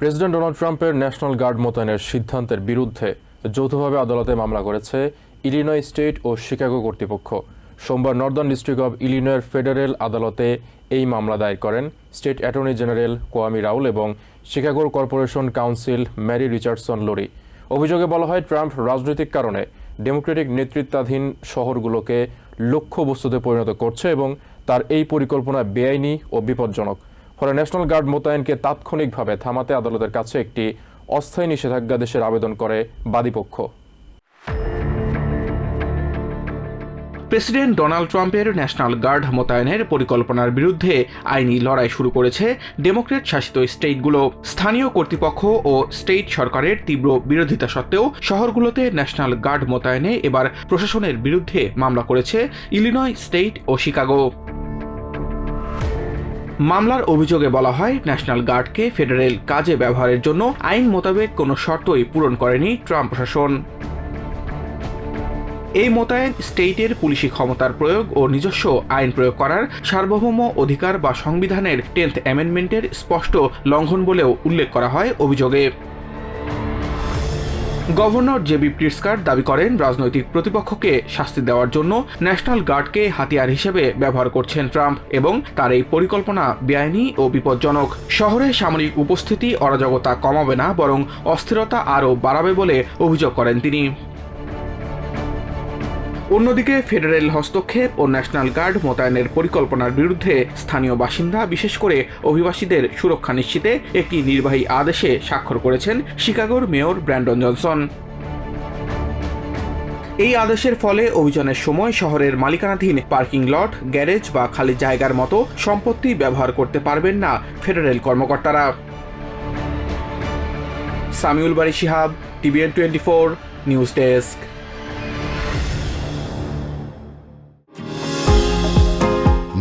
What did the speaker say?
President Donald ট্রাম্পের national guard মোতায়েনের সিদ্ধান্তের বিরুদ্ধে যৌথভাবে আদালতে মামলা করেছে ইলিনয় স্টেট ও শিকাগো কর্তৃপক্ষ। সোমবার নর্দার্ন ডিস্ট্রিক্ট অব ইলিনয়ের ফেডারেল আদালতে এই মামলা দায়ের করেন state attorney general Kwame Raoul এবং শিকাগোর corporation council Mary Richardson Lowry. অভিযোগে বলা হয়, ট্রাম্প রাজনৈতিক কারণে ডেমোক্রেটিক নেতৃত্বাধীন শহরগুলোকে লক্ষ্যবস্তুতে পরিণত করছে এবং তার এই পরিকল্পনা বেআইনি ও বিপজ্জনক। ফলে ন্যাশনাল গার্ড মোতায়েনকে তাৎক্ষণিকভাবে থামাতে আদালতের কাছে একটি অস্থায়ী নিষেধাজ্ঞাদেশের আবেদন করে বাদীপক্ষ। প্রেসিডেন্ট ডোনাল্ড ট্রাম্পের ন্যাশনাল গার্ড মোতায়েনের পরিকল্পনার বিরুদ্ধে আইনি লড়াই শুরু করেছে ডেমোক্রেট শাসিত স্টেটগুলো। স্থানীয় কর্তৃপক্ষ ও স্টেট সরকারের তীব্র বিরোধিতা সত্ত্বেও শহরগুলোতে ন্যাশনাল গার্ড মোতায়েনে এবার প্রশাসনের বিরুদ্ধে মামলা করেছে ইলিনয় স্টেট ও শিকাগো। মামলার অভিযোগে বলা হয়, ন্যাশনাল গার্ডকে ফেডারেল কাজে ব্যবহারের জন্য আইন মোতাবেক কোনো শর্তই পূরণ করেনি ট্রাম্প প্রশাসন। এই মোতায়েন স্টেটের পুলিশি ক্ষমতার প্রয়োগ ও নিজস্ব আইন প্রয়োগ করার সার্বভৌম অধিকার বা সংবিধানের টেন্থ অ্যামেন্ডমেন্টের স্পষ্ট লঙ্ঘন বলেও উল্লেখ করা হয় অভিযোগে। গভর্নর জেবি প্রিটস্কার দাবি করেন, রাজনৈতিক প্রতিপক্ষকে শাস্তি দেওয়ার জন্য ন্যাশনাল গার্ডকে হাতিয়ার হিসেবে ব্যবহার করছেন ট্রাম্প এবং তার এই পরিকল্পনা বেআইনি ও বিপজ্জনক। শহরে সামরিক উপস্থিতি অরাজকতা কমাবে না, বরং অস্থিরতা আরও বাড়াবে বলে অভিযোগ করেন তিনি। অন্যদিকে ফেডারেল হস্তক্ষেপ ও ন্যাশনাল গার্ড মোতায়েনের পরিকল্পনার বিরুদ্ধে স্থানীয় বাসিন্দা, বিশেষ করে অভিবাসীদের সুরক্ষা নিশ্চিতে একটি নির্বাহী আদেশে স্বাক্ষর করেছেন শিকাগোর মেয়র ব্র্যান্ডন জনসন। এই আদেশের ফলে অভিযানের সময় শহরের মালিকানাধীন পার্কিং লট, গ্যারেজ বা খালি জায়গার মতো সম্পত্তি ব্যবহার করতে পারবেন না ফেডারেল কর্মকর্তারা। Samiul Bari Shihab, TVN twenty four, news desk.